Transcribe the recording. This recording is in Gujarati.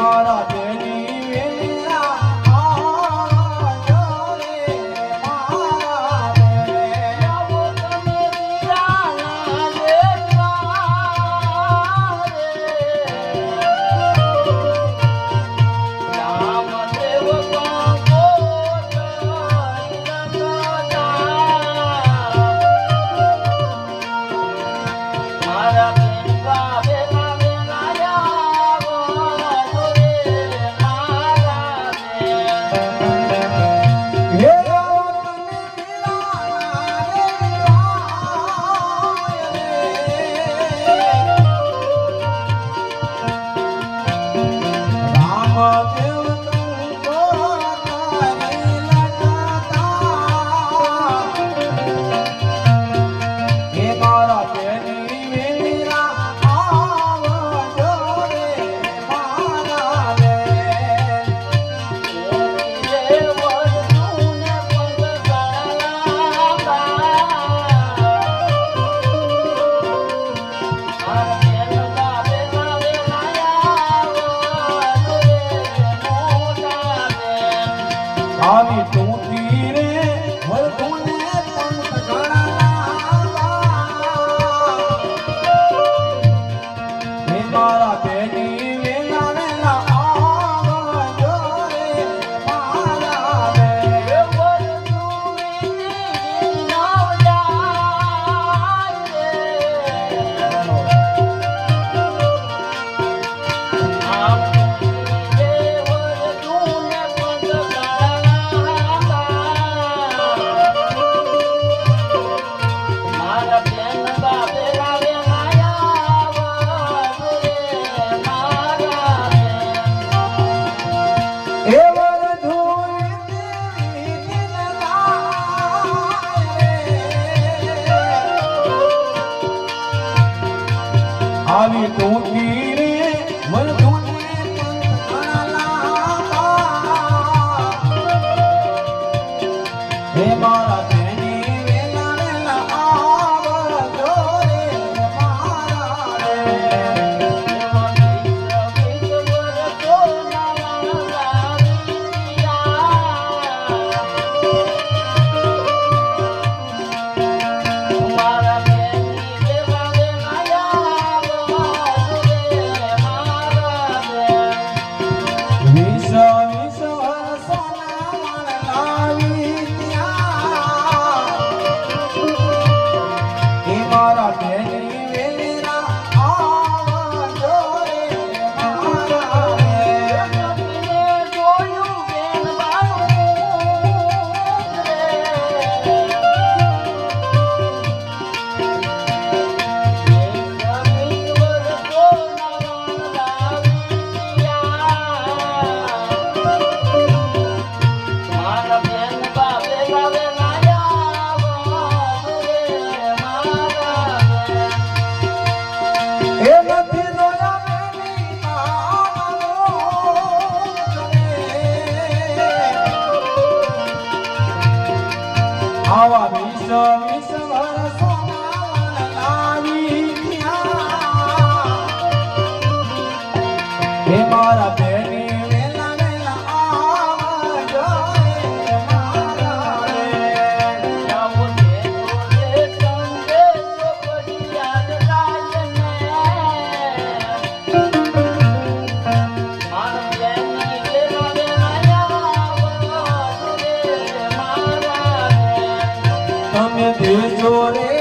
મારા ஆவி આવી તું રે મન તું આવા વિશ્વ વિશ્વ આવી મારા તમે દેજો રે